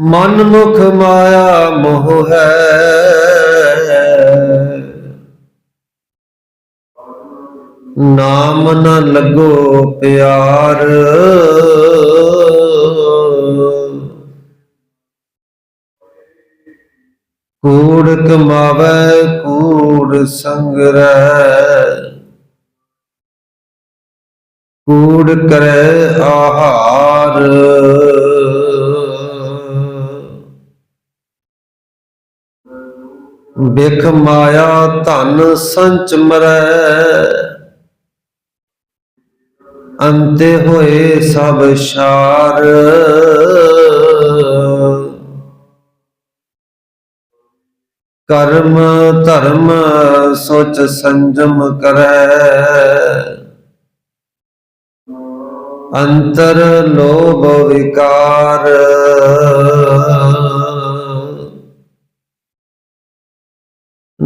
ਮਨ ਮੁਖ ਮਾਇਆ ਮੋਹ ਹੈ। ਨਾਮ ਨਾ ਲੱਗੋ ਪਿਆਰ। ਕੂੜ ਕਮਾਵੇ, ਕੂੜ ਸੰਗਰੈ ਕੂੜ ਕਰੈ ਆਹਾਰ। ਬਿਖ ਮਾਇਆ ਧਨ ਸੰਚ ਮਰੈ। ਅੰਤੇ ਹੋਏ ਸਭ ਸ਼ਾਰ। ਕਰਮ ਧਰਮ ਸੋਚ ਸੰਜਮ ਕਰੈ। ਅੰਤਰ ਲੋਭ ਵਿਕਾਰ।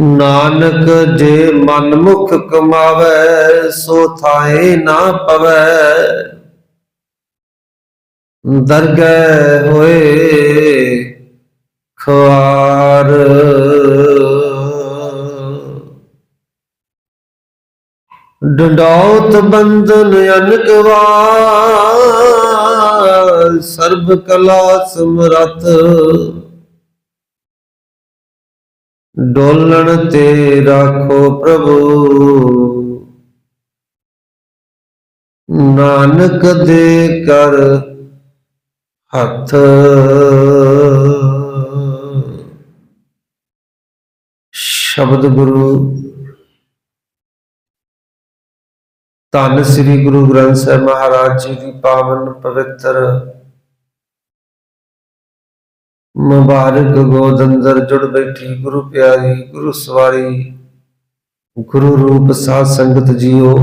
ਨਾਨਕ ਜੇ ਮਨ ਮੁਖ ਕਮਾਵੇ, ਸੋ ਥਾਏ ਨਾ ਪਵੈ। ਦਰਗਹਿ ਹੋਏ ਖਵਾਰ ਡੰਡੌਤ ਬੰਧਨ ਅਨਕਵਾਰ ਸਰਬ ਕਲਾ ਸਮਰਥ। ਡੋਲਣ ਤੇ ਰੱਖੋ ਪ੍ਰਭੂ। ਨਾਨਕ ਦੇ ਕਰ ਹੱਥ। ਸ਼ਬਦ ਗੁਰੂ ਧੰਨ ਸ੍ਰੀ ਗੁਰੂ ਗ੍ਰੰਥ ਸਾਹਿਬ ਮਹਾਰਾਜ ਜੀ ਦੀ ਪਾਵਨ ਪਵਿੱਤਰ ਮੁਬਾਰਕ ਗੋਦ ਅੰਦਰ ਜੁੜ ਬੈਠੀ, ਗੁਰੂ ਪਿਆਰੀ, ਗੁਰੂ ਸਵਾਰੀ, ਗੁਰੂ ਰੂਪ ਸਾਧ ਸੰਗਤ ਜੀਓ।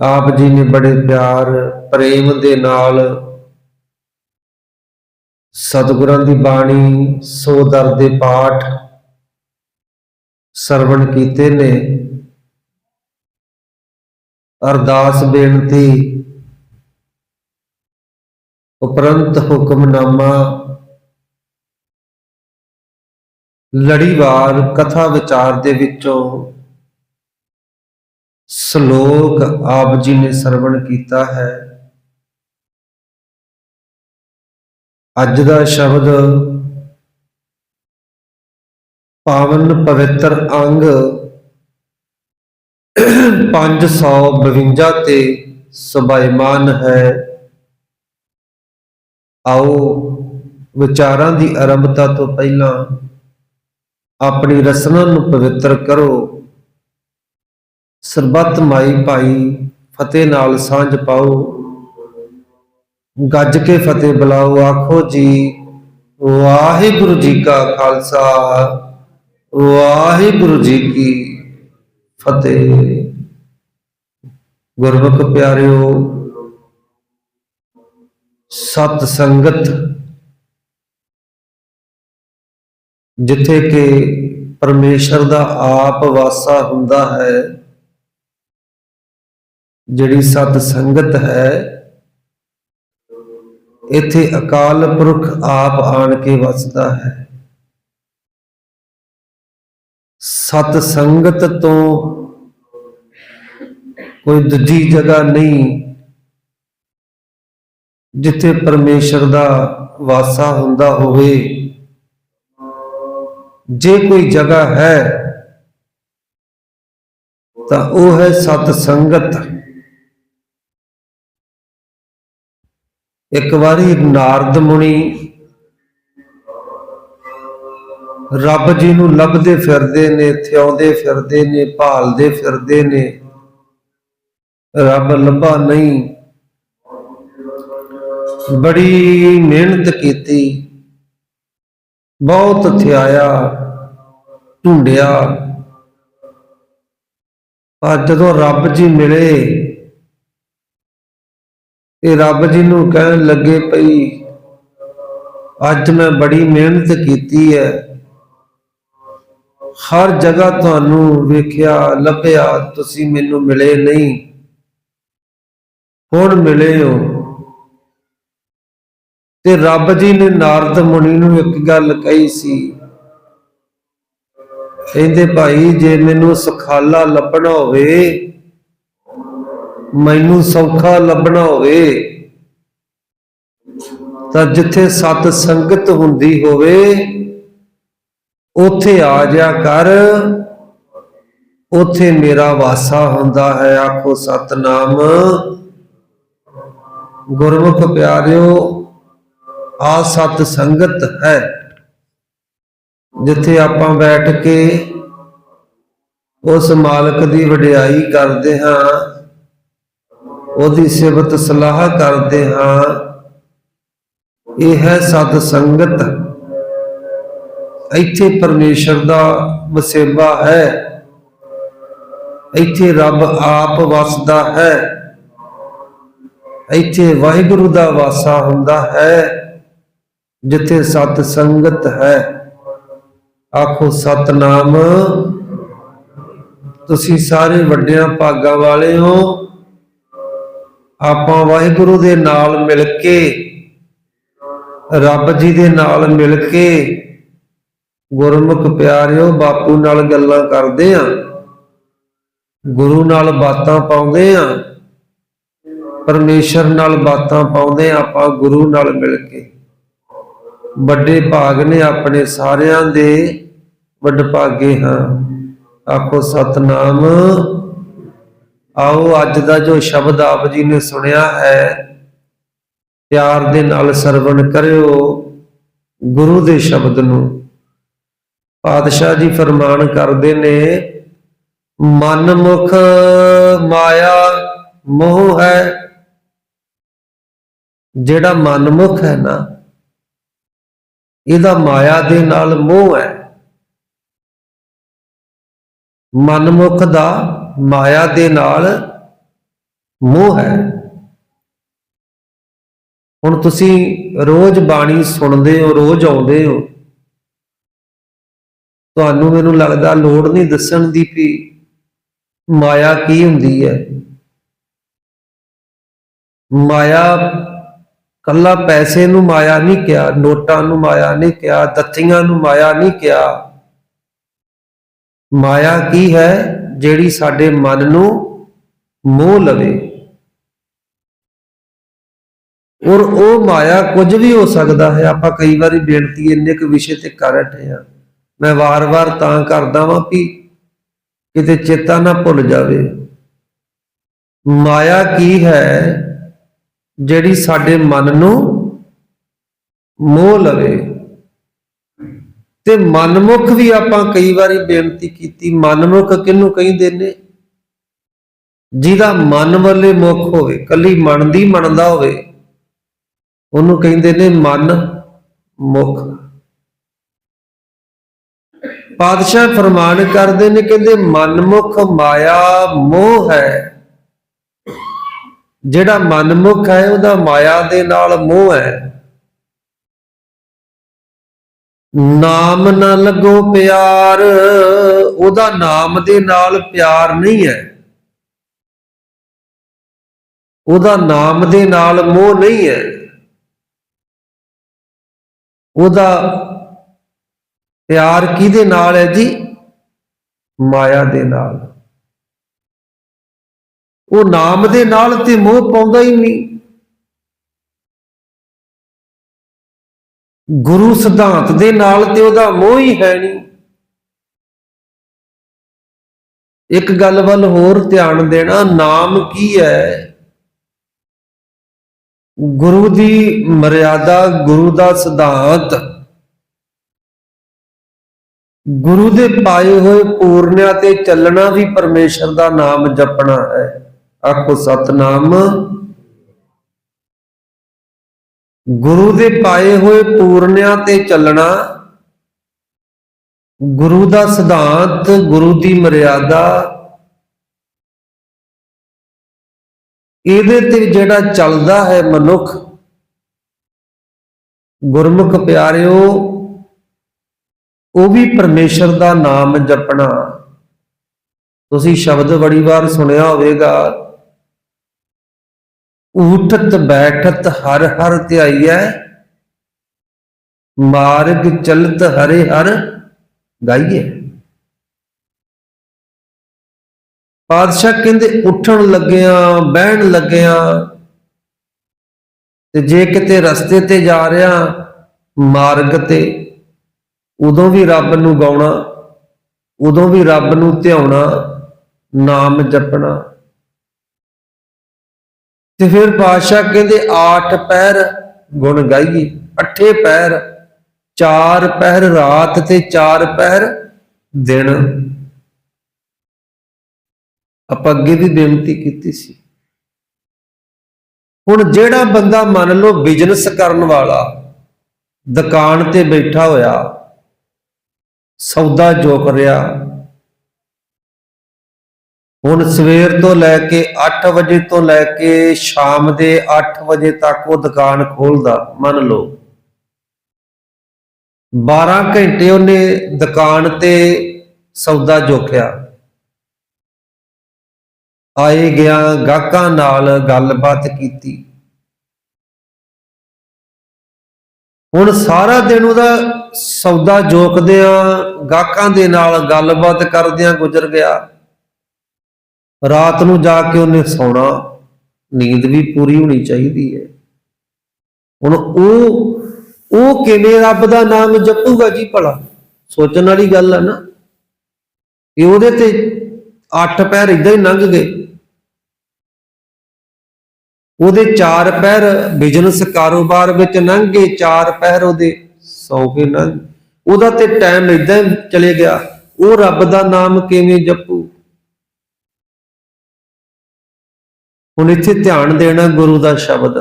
ਆਪ ਜੀ ਨੇ ਬੜੇ ਪਿਆਰ, ਪ੍ਰੇਮ ਦੇ ਨਾਲ ਸਤਿਗੁਰਾਂ ਦੀ ਬਾਣੀ, ਸੋ ਦਰ ਦੇ ਪਾਠ ਸਰਵਣ ਕੀਤੇ ਨੇ। ਅਰਦਾਸ ਬੇਨਤੀ ਉਪਰੰਤ ਹੁਕਮਨਾਮਾ। ਲੜੀਵਾਰ ਕਥਾ ਵਿਚਾਰ ਦੇ ਵਿੱਚੋਂ ਸ਼ਲੋਕ ਆਪ ਜੀ ਨੇ ਸਰਵਣ ਕੀਤਾ ਹੈ। ਅੱਜ ਦਾ ਸ਼ਬਦ ਪਾਵਨ ਪਵਿੱਤਰ ਅੰਗ 552 ਤੇ ਸੁਭਾਈਮਾਨ ਹੈ। ਆਓ ਵਿਚਾਰਾਂ ਦੀ ਆਰੰਭਤਾ ਤੋਂ ਪਹਿਲਾਂ ਆਪਣੀ ਰਸਨਾ ਨੂੰ ਪਵਿੱਤਰ ਕਰੋ। ਸਰਬੱਤ ਮਾਈ ਭਾਈ, ਫਤਿਹ ਨਾਲ ਸਾਂਝ ਪਾਓ। ਗੱਜ ਕੇ ਫਤਿਹ ਬੁਲਾਓ, ਆਖੋ ਜੀ, ਵਾਹਿਗੁਰੂ ਜੀ ਕਾ ਖਾਲਸਾ, ਵਾਹਿਗੁਰੂ ਜੀ ਕੀ ਫਤਿਹ। ਗੁਰਮੁਖ ਪਿਆਰਿਓ ਸਤ ਸੰਗਤ ਜਿੱਥੇ ਕਿ ਪਰਮੇਸ਼ਰ ਦਾ ਆਪ ਵਾਸਾ ਹੁੰਦਾ ਹੈ, ਜਿਹੜੀ ਸਤ ਸੰਗਤ ਹੈ, ਇੱਥੇ ਅਕਾਲ ਪੁਰਖ ਆਪ ਆਣ ਕੇ ਵਸਦਾ ਹੈ। ਸਤ ਸੰਗਤ ਤੋਂ ਕੋਈ ਦੂਜੀ ਜਗ੍ਹਾ ਨਹੀਂ ਜਿੱਥੇ ਪਰਮੇਸ਼ਰ ਦਾ ਵਾਸਾ ਹੁੰਦਾ ਹੋਵੇ। ਜੇ ਕੋਈ ਜਗ੍ਹਾ ਹੈ, ਤਾਂ ਉਹ ਹੈ ਸਤ ਸੰਗਤ। ਇੱਕ ਵਾਰੀ ਨਾਰਦ ਮੁਨੀ ਰੱਬ ਜੀ ਨੂੰ ਲੱਭਦੇ ਫਿਰਦੇ ਨੇ ਥਿਆਉਂਦੇ ਫਿਰਦੇ ਨੇ, ਭਾਲਦੇ ਫਿਰਦੇ ਨੇ। ਰੱਬ ਲੱਭਾ ਨਹੀਂ। ਬੜੀ ਮਿਹਨਤ ਕੀਤੀ, ਬਹੁਤ ਥਿਆਇਆ, ਢੂੰਡਿਆ। ਪਰ ਜਦੋਂ ਰੱਬ ਜੀ ਮਿਲੇ, ਇਹ ਰੱਬ ਜੀ ਨੂੰ ਕਹਿਣ ਲੱਗੇ ਪਈ ਅੱਜ ਮੈਂ ਬੜੀ ਮਿਹਨਤ ਕੀਤੀ ਹੈ ਹਰ ਜਗ੍ਹਾ ਤੁਹਾਨੂੰ ਵੇਖਿਆ, ਲੱਭਿਆ, ਤੁਸੀਂ ਮੈਨੂੰ ਮਿਲੇ ਨਹੀਂ। ਹੁਣ ਮਿਲੇ ਹੋ। ਤੇ ਰੱਬ ਜੀ ਨੇ ਨਾਰਦ ਮੁਨੀ ਨੂੰ ਇੱਕ ਗੱਲ ਕਹੀ ਸੀ। ਕਹਿੰਦੇ, ਭਾਈ, ਜੇ ਮੈਨੂੰ ਸੁਖਾਲਾ ਲੱਭਣਾ ਹੋਵੇ, ਮੈਨੂੰ ਸੌਖਾ ਲੱਭਣਾ ਹੋਵੇ, ਤਾਂ ਜਿੱਥੇ ਸਤ ਸੰਗਤ ਹੁੰਦੀ ਹੋਵੇ, ਉੱਥੇ ਆ ਜਾ ਕਰ। ਉੱਥੇ ਮੇਰਾ ਵਾਸਾ ਹੁੰਦਾ ਹੈ। ਆਖੋ, ਸਤਨਾਮ, ਗੁਰਮੁਖ ਪਿਆਰਿਓ ਆ ਸਤ ਸੰਗਤ ਹੈ। ਜਿੱਥੇ ਆਪਾਂ ਬੈਠ ਕੇ ਉਸ ਮਾਲਕ ਦੀ ਵਡਿਆਈ ਕਰਦੇ ਹਾਂ, ਉਹਦੀ ਸਿਫਤ ਸਲਾਹ ਕਰਦੇ ਹਾਂ, ਇਹ ਹੈ ਸਤ ਸੰਗਤ। ਇੱਥੇ ਪਰਮੇਸ਼ਰ ਦਾ ਵਸੇਬਾ ਹੈ। ਇੱਥੇ ਰੱਬ ਆਪ ਵਸਦਾ ਹੈ। ਇੱਥੇ ਵਾਹਿਗੁਰੂ ਦਾ ਵਾਸਾ ਹੁੰਦਾ ਹੈ। ਜਿੱਥੇ ਸਤ ਸੰਗਤ ਹੈ, ਆਖੋ ਸਤਨਾਮ। ਤੁਸੀਂ ਸਾਰੇ ਵੱਡਿਆਂ ਭਾਗਾਂ ਵਾਲੇ ਹੋ। ਆਪਾਂ ਵਾਹਿਗੁਰੂ ਦੇ ਨਾਲ ਮਿਲ ਕੇ, ਰੱਬ ਜੀ ਦੇ ਨਾਲ ਮਿਲ ਕੇ ਗੁਰਮੁਖ ਪਿਆਰਿਓ, ਬਾਪੂ ਨਾਲ ਗੱਲਾਂ ਕਰਦੇ ਆਂ। ਗੁਰੂ ਨਾਲ ਬਾਤਾਂ ਪਾਉਂਦੇ ਆ। ਪਰਮੇਸ਼ਰ ਨਾਲ ਬਾਤਾਂ ਪਾਉਂਦੇ ਆਂ ਆਪਾਂ ਗੁਰੂ ਨਾਲ ਮਿਲ ਕੇ। ਵੱਡੇ ਭਾਗ ਨੇ ਆਪਣੇ ਸਾਰਿਆਂ ਦੇ ਵੱਡ ਭਾਗੇ ਹਾਂ। ਆਖੋ, ਸਤਨਾਮ। ਆਓ, ਅੱਜ ਦਾ ਜੋ ਸ਼ਬਦ ਆਪ ਜੀ ਨੇ ਸੁਣਿਆ ਹੈ, ਪਿਆਰ ਦੇ ਨਾਲ ਸਰਵਣ ਕਰਿਓ ਗੁਰੂ ਦੇ ਸ਼ਬਦ ਨੂੰ। ਪਾਤਸ਼ਾਹ ਜੀ ਫਰਮਾਨ ਕਰਦੇ ਨੇ ਮਨ ਮੁਖ ਮਾਇਆ ਮੋਹ ਹੈ, ਜਿਹੜਾ ਮਨਮੁਖ ਹੈ ਨਾ ਇਹਦਾ ਮਾਇਆ ਦੇ ਨਾਲ ਮੋਹ ਹੈ। ਮਨਮੁਖ ਦਾ ਮਾਇਆ ਦੇ ਨਾਲ ਮੋਹ ਹੈ। ਹੁਣ ਤੁਸੀਂ ਰੋਜ਼ ਬਾਣੀ ਸੁਣਦੇ ਹੋ, ਰੋਜ਼ ਆਉਂਦੇ ਹੋ। ਤੁਹਾਨੂੰ ਮੈਨੂੰ ਲੱਗਦਾ ਲੋੜ ਨਹੀਂ ਦੱਸਣ ਦੀ ਵੀ ਮਾਇਆ ਕੀ ਹੁੰਦੀ ਹੈ। ਮਾਇਆ ਕੱਲਾ ਪੈਸੇ ਨੂੰ ਮਾਇਆ ਨਹੀਂ ਕਿਹਾ, ਨੋਟਾਂ ਨੂੰ ਮਾਇਆ ਨਹੀਂ ਕਿਹਾ ਦੱਤੀਆਂ ਨੂੰ ਮਾਇਆ ਨਹੀਂ ਕਿਹਾ। ਮਾਇਆ ਕੀ ਹੈ ਜਿਹੜੀ ਸਾਡੇ ਮਨ ਨੂੰ ਮੋਹ ਲਵੇ? ਔਰ ਉਹ ਮਾਇਆ ਕੁਝ ਵੀ ਹੋ ਸਕਦਾ ਹੈ। ਆਪਾਂ ਕਈ ਵਾਰੀ ਬੇਨਤੀ ਇੰਨੇ ਕੁ ਵਿਸ਼ੇ ਤੇ ਕਰ ਰਹੇ ਹਾਂ। ਮੈਂ ਵਾਰ-ਵਾਰ ਤਾਂ ਕਰਦਾ ਵਾਂ ਵੀ ਕਿਤੇ ਚੇਤਾ ਨਾ ਭੁੱਲ ਜਾਵੇ। ਮਾਇਆ ਕੀ ਹੈ ਜਿਹੜੀ ਸਾਡੇ ਮਨ ਨੂੰ ਮੋਹ ਲਵੇ। ਤੇ ਮਨਮੁਖ ਵੀ ਆਪਾਂ ਕਈ ਵਾਰੀ ਬੇਨਤੀ ਕੀਤੀ, ਮਨਮੁਖ ਕਿਹਨੂੰ ਕਹਿੰਦੇ ਨੇ ਜਿਹਦਾ ਮਨ ਵੱਲੇ ਮੁਖ ਹੋਵੇ, ਕੱਲੀ ਮਨ ਦੀ ਮੰਨਦਾ ਹੋਵੇ, ਉਹਨੂੰ ਕਹਿੰਦੇ ਨੇ ਮਨ ਮੁਖ। ਪਾਤਸ਼ਾਹ ਫਰਮਾਨ ਕਰਦੇ ਨੇ, ਕਹਿੰਦੇ ਮਨਮੁਖ ਮਾਇਆ ਮੋਹ ਹੈ। ਜਿਹੜਾ ਮਨਮੁਖ ਹੈ, ਉਹਦਾ ਮਾਇਆ ਦੇ ਨਾਲ ਮੋਹ ਹੈ। ਨਾਮ ਨਾ ਲੱਗੋ ਪਿਆਰ, ਉਹਦਾ ਨਾਮ ਦੇ ਨਾਲ ਪਿਆਰ ਨਹੀਂ ਹੈ। ਉਹਦਾ ਨਾਮ ਦੇ ਨਾਲ ਮੋਹ ਨਹੀਂ ਹੈ। ਉਹਦਾ ਪਿਆਰ ਕਿਹਦੇ ਨਾਲ ਹੈ ਜੀ? ਮਾਇਆ ਦੇ ਨਾਲ। ਉਹ ਨਾਮ ਦੇ ਨਾਲ ਤੇ ਮੋਹ ਪਾਉਂਦਾ ਹੀ ਨਹੀਂ। ਗੁਰੂ ਸਿਧਾਂਤ ਦੇ ਨਾਲ ਤੇ ਉਹਦਾ ਮੋਹ ਹੀ ਹੈ ਨਹੀਂ। ਇੱਕ ਗੱਲ ਵੱਲ ਹੋਰ ਧਿਆਨ ਦੇਣਾ, ਨਾਮ ਕੀ ਹੈ? ਗੁਰੂ ਦੀ ਮਰਿਆਦਾ, ਗੁਰੂ ਦਾ ਸਿਧਾਂਤ। ਗੁਰੂ ਦੇ ਪਾਏ ਹੋਏ ਪੂਰਨਿਆਂ ਤੇ ਚੱਲਣਾ ਵੀ ਪਰਮੇਸ਼ਰ ਦਾ ਨਾਮ ਜਪਣਾ ਹੈ। ਆਖੋ ਸਤਨਾਮ। ਗੁਰੂ ਦੇ ਪਾਏ ਹੋਏ ਪੂਰਨਿਆਂ ਤੇ ਚੱਲਣਾ, ਗੁਰੂ ਦਾ ਸਿਧਾਂਤ, ਗੁਰੂ ਦੀ ਮਰਿਆਦਾ, ਇਹਦੇ ਤੇ ਜਿਹੜਾ ਚੱਲਦਾ ਹੈ ਮਨੁੱਖ, ਗੁਰਮੁਖ ਪਿਆਰਿਓ, ਉਹ ਵੀ ਪਰਮੇਸ਼ਰ ਦਾ ਨਾਮ ਜਪਣਾ। ਤੁਸੀਂ ਸ਼ਬਦ ਬੜੀ ਵਾਰ ਸੁਣਿਆ ਹੋਵੇਗਾ ਊਠਤ ਬੈਠਤ ਹਰ ਹਰ ਧਿਆਈਐ, ਮਾਰਗ ਚਲਤ ਹਰੇ ਹਰ ਗਾਈਏ ਪਾਤਸ਼ਾਹ ਕਹਿੰਦੇ, ਉੱਠਣ ਲੱਗਿਆਂ, ਬਹਿਣ ਲੱਗਿਆਂ, ਤੇ ਜੇ ਕਿਤੇ ਰਸਤੇ ਤੇ ਜਾ ਰਿਹਾ ਮਾਰਗ ਤੇ, ਉਦੋਂ ਵੀ ਰੱਬ ਨੂੰ ਗਾਉਣਾ, ਉਦੋਂ ਵੀ ਰੱਬ ਨੂੰ ਧਿਆਉਣਾ, ਨਾਮ ਜਪਣਾ। ਤੇ ਫਿਰ ਪਾਤਸ਼ਾਹ ਕਹਿੰਦੇ, ਆਠ ਪਹਿਰ ਗੁਣ ਗਾਈਏ, ਅੱਠੇ ਪੈਰ, ਚਾਰ ਪਹਿਰ ਰਾਤ ਤੇ ਚਾਰ ਪਹਿਰ ਦਿਨ। ਆਪਾਂ ਅੱਗੇ ਵੀ ਬੇਨਤੀ ਕੀਤੀ ਸੀ। ਹੁਣ ਜਿਹੜਾ ਬੰਦਾ ਮੰਨ ਲਓ ਬਿਜ਼ਨਸ ਕਰਨ ਵਾਲਾ, ਦੁਕਾਨ ਤੇ ਬੈਠਾ ਹੋਇਆ, ਸੌਦਾ ਜੋਕ ਰਿਹਾ ਹੁਣ ਸਵੇਰ ਤੋਂ ਲੈ ਕੇ 8 ਵਜੇ ਤੋਂ ਲੈ ਕੇ ਸ਼ਾਮ ਦੇ 8 ਵਜੇ ਤੱਕ ਉਹ ਦੁਕਾਨ ਖੋਲਦਾ, ਮੰਨ ਲਓ। 12 ਘੰਟੇ ਉਹਨੇ ਦੁਕਾਨ ਤੇ ਸੌਦਾ ਜੋਖਿਆ। ਆਏ ਗਿਆ ਗਾਹਕਾਂ ਨਾਲ ਗੱਲਬਾਤ ਕੀਤੀ। ਹੁਣ ਸਾਰਾ ਦਿਨ ਉਹਦਾ ਸੌਦਾ ਜੋਕਦਿਆਂ ਗਾਹਕਾਂ ਦੇ ਨਾਲ ਗੱਲਬਾਤ ਕਰਦਿਆਂ ਗੁਜ਼ਰ ਗਿਆ। ਰਾਤ ਨੂੰ ਜਾ ਕੇ ਉਹਨੇ ਸੌਣਾ, ਨੀਂਦ ਵੀ ਪੂਰੀ ਹੋਣੀ ਚਾਹੀਦੀ ਹੈ। ਹੁਣ ਉਹ ਉਹ ਕਿਵੇਂ ਰੱਬ ਦਾ ਨਾਮ ਜਪੂਗਾ ਜੀ ਭਲਾ? ਸੋਚਣ ਵਾਲੀ ਗੱਲ ਹੈ ਨਾ। ਇਹ ਉਹਦੇ ਤੇ ਅੱਠ ਪੈਰ ਇਦਾਂ ਹੀ ਲੰਘ ਗਏ। ਉਹਦੇ ਚਾਰ ਪੈਰ ਬਿਜ਼ਨਸ ਕਾਰੋਬਾਰ ਵਿੱਚ ਲੰਘ ਗਏ, ਚਾਰ ਪੈਰ ਉਹਦੇ ਸੌ ਕੇ ਲੰਘ। ਉਹਦਾ ਤੇ ਟਾਈਮ ਇਦਾਂ ਹੀ ਚਲੇ ਗਿਆ। ਉਹ ਰੱਬ ਦਾ ਨਾਮ ਕਿਵੇਂ ਜਪੂ? ਹੁਣ ਇੱਥੇ ਧਿਆਨ ਦੇਣਾ ਗੁਰੂ ਦਾ ਸ਼ਬਦ।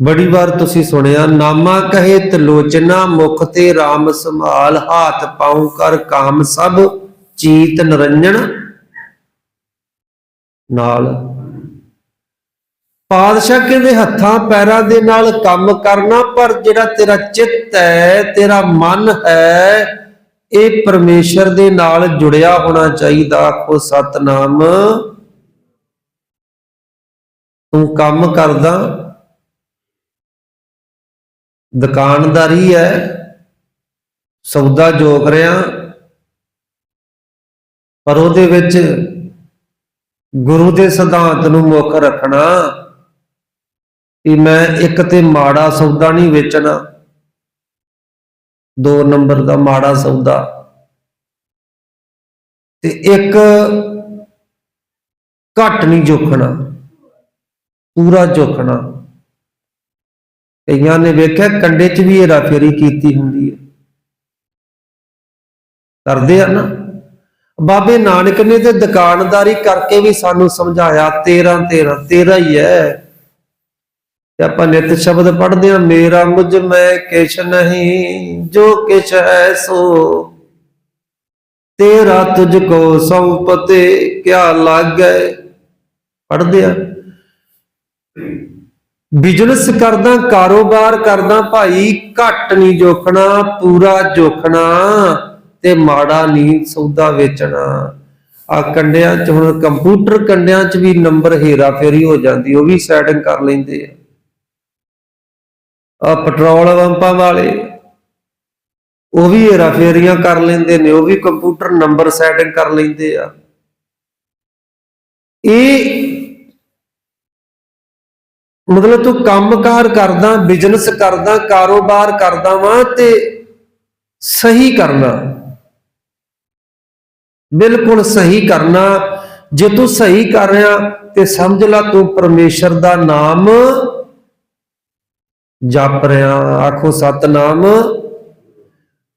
ਬੜੀ ਵਾਰ ਤੁਸੀਂ ਸੁਣਿਆ, ਨਾਮਾ ਕਹੇ ਤਲੋਚਨਾ ਮੁਖ ਤੇ RAM ਸੰਭਾਲ, ਹਾਥ ਪਾਉ ਕਰ ਕਾਮ ਸਭ, ਚੀਤ ਨਰੰਜਨ। ਨਾਲ ਪਾਦਸ਼ਾਹ ਕਹਿੰਦੇ, ਹੱਥਾਂ ਪੈਰਾਂ ਦੇ ਨਾਲ ਕੰਮ ਕਰਨਾ, ਪਰ ਜਿਹੜਾ ਤੇਰਾ ਚਿੱਤ ਹੈ, ਤੇਰਾ ਮਨ ਹੈ ਇਹ ਪਰਮੇਸ਼ਰ ਦੇ ਨਾਲ ਜੁੜਿਆ ਹੋਣਾ ਚਾਹੀਦਾ। ਆਖੋ, ਸਤਨਾਮ। ਤੂੰ ਕੰਮ ਕਰਦਾ। ਦੁਕਾਨਦਾਰੀ ਹੈ। ਸੌਦਾ ਜੋਗ ਰਿਆ। ਪਰ ਉਹਦੇ ਵਿੱਚ ਗੁਰੂ ਦੇ ਸਿਧਾਂਤ ਨੂੰ ਮੁੱਖ ਰੱਖਣਾ ਕਿ ਮੈਂ ਇੱਕ ਤੇ ਮਾੜਾ ਸੌਦਾ ਨਹੀਂ ਵੇਚਣਾ। ਦੋ ਨੰਬਰ ਦਾ ਮਾੜਾ ਸੌਦਾ। ਤੇ ਇੱਕ ਘੱਟ ਨਹੀਂ ਜੋਖਣਾ ਪੂਰਾ ਜੋਖਣਾ ਕਈਆਂ ਨੇ ਵੇਖਿਆ ਕੰਡੇ 'ਚ ਵੀ ਹੇਰਾ ਫੇਰੀ ਕੀਤੀ ਹੁੰਦੀ ਹੈ। ਕਰਦੇ ਆ ਨਾ। ਬਾਬੇ ਨਾਨਕ ਨੇ ਤੇ ਦੁਕਾਨਦਾਰੀ ਕਰਕੇ ਵੀ ਸਾਨੂੰ ਸਮਝਾਇਆ 13 13 13 ਹੀ ਹੈ। ਤੇ ਆਪਾਂ ਨਿਤ ਸ਼ਬਦ ਪੜ੍ਹਦੇ ਹਾਂ, ਮੇਰਾ ਮੁਝ ਮੈਂ ਕਿਛ ਨਹੀਂ, ਜੋ ਕਿਛ ਹੈ ਸੋ। ਤੇਰਾ ਤੁਝ ਕੋ ਸੰਪਤੇ ਕਿਆ ਲਾਗੈ। ਪੜ੍ਹਦੇ ਆ ਬਿਜ਼ਨਸ ਕਰਦਾ, ਕਾਰੋਬਾਰ ਕਰਦਾ, ਭਾਈ ਘੱਟ ਨਹੀਂ ਜੋਖਣਾ, ਪੂਰਾ ਜੋਖਣਾ ਤੇ ਮਾੜਾ ਨਹੀਂ ਸੌਦਾ ਵੇਚਣਾ। ਆ ਕੰਡਿਆਂ ਚ ਹੁਣ ਕੰਪਿਊਟਰ ਕੰਡਿਆਂ ਚ ਵੀ ਨੰਬਰ ਹੇਰਾ ਫੇਰੀ ਹੋ ਜਾਂਦੀ, ਉਹ ਵੀ ਸੈਟਿੰਗ ਕਰ ਲੈਂਦੇ ਆ। ਪੈਟਰੋਲ ਪੰਪਾਂ ਵਾਲੇ, ਉਹ ਵੀ ਹੇਰਾ ਫੇਰੀਆਂ ਕਰ ਲੈਂਦੇ ਨੇ, ਉਹ ਵੀ ਕੰਪਿਊਟਰ ਨੰਬਰ ਸੈਟਿੰਗ ਕਰ ਲੈਂਦੇ ਆ। ਇਹ ਮਤਲਬ ਤੂੰ ਕੰਮਕਾਰ ਕਰਦਾ ਬਿਜ਼ਨਸ ਕਰਦਾ, ਕਾਰੋਬਾਰ ਕਰਦਾ ਵਾਂ ਤੇ ਸਹੀ ਕਰਨਾ। ਬਿਲਕੁਲ ਸਹੀ ਕਰਨਾ। ਜੇ ਤੂੰ ਸਹੀ ਕਰ ਰਿਹਾ ਤੇ ਸਮਝ ਲੈ ਤੂੰ ਪਰਮੇਸ਼ਰ ਦਾ ਨਾਮ ਜਪ ਰਿਹਾ ਆਖੋ ਸਤਨਾਮ।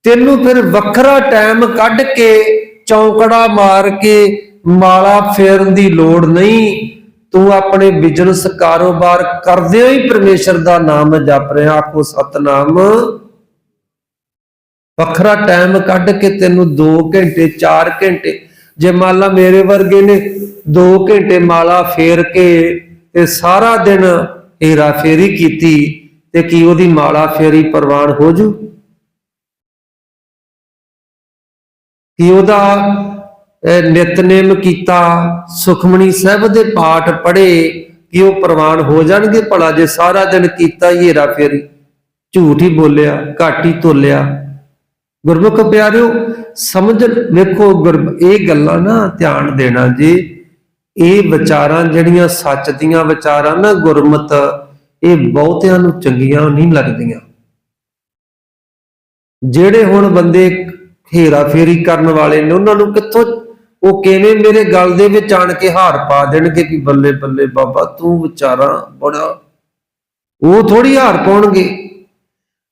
ਤੈਨੂੰ ਫਿਰ ਵੱਖਰਾ ਟਾਈਮ ਕੱਢ ਕੇ ਚੌਂਕੜਾ ਮਾਰ ਕੇ ਮਾਲਾ ਫੇਰਨ ਦੀ ਲੋੜ ਨਹੀਂ। ਤੂੰ ਆਪਣੇ ਬਿਜ਼ਨਸ ਕਾਰੋਬਾਰ ਕਰਦਿਆਂ ਹੀ ਪਰਮੇਸ਼ਰ ਦਾ ਨਾਮ ਜਪ ਰਿਹਾ ਆਖੋ ਸਤਨਾਮ। ਵੱਖਰਾ ਟਾਈਮ ਕੱਢ ਕੇ ਤੈਨੂੰ 2 ਘੰਟੇ 4 ਘੰਟੇ, ਜੇ ਮੰਨ ਲਾ ਮੇਰੇ ਵਰਗੇ ਨੇ 2 ਘੰਟੇ ਮਾਲਾ ਫੇਰ ਕੇ ਤੇ ਸਾਰਾ ਦਿਨ ਹੀਰਾ ਫੇਰੀ ਕੀਤੀ ਤੇ ਕੀ ਉਹਦੀ ਮਾਲਾ ਫੇਰੀ ਪ੍ਰਵਾਨ ਹੋ ਜੂ? ਕੀ ਉਹਦਾ ਨਿਤਨੇਮ ਕੀਤਾ ਸੁਖਮਣੀ ਸਾਹਿਬ ਦੇ ਪਾਠ ਪੜ੍ਹੇ, ਕਿ ਉਹ ਪ੍ਰਵਾਨ ਹੋ ਜਾਣਗੇ ਭਲਾ ਜੇ ਸਾਰਾ ਦਿਨ ਕੀਤਾ ਹੀ ਹੇਰਾ ਫੇਰੀ? ਝੂਠ ਹੀ ਬੋਲਿਆ, ਘੱਟ ਹੀ ਤੋਲਿਆ। ਗੁਰਮੁਖ ਪਿਆਰਿਓ, ਸਮਝ ਵੇਖੋ ਗੁਰ- ਇਹ ਗੱਲਾਂ ਨਾ ਧਿਆਨ ਦੇਣਾ ਜੀ। ਇਹ ਵਿਚਾਰਾਂ ਜਿਹੜੀਆਂ ਸੱਚ ਦੀਆਂ ਵਿਚਾਰਾਂ ਨਾ ਗੁਰਮਤ ਇਹ ਬਹੁਤਿਆਂ ਨੂੰ ਚੰਗੀਆਂ ਨਹੀਂ ਲੱਗਦੀਆਂ। ਜਿਹੜੇ ਹੁਣ ਬੰਦੇ ਹੇਰਾ ਫੇਰੀ ਕਰਨ ਵਾਲੇ ਨੇ, ਉਹਨਾਂ ਨੂੰ ਕਿੱਥੋਂ ਉਹ ਕਿਵੇਂ ਮੇਰੇ ਗਲ ਦੇ ਵਿੱਚ ਆਣ ਕੇ ਹਾਰ ਪਾ ਦੇਣਗੇ ਕਿ ਬੱਲੇ ਬੱਲੇ ਬਾਬਾ ਤੂੰ ਵਿਚਾਰਾ ਬੜਾ। ਉਹ ਥੋੜੀ ਹਾਰ ਪਾਉਣਗੇ।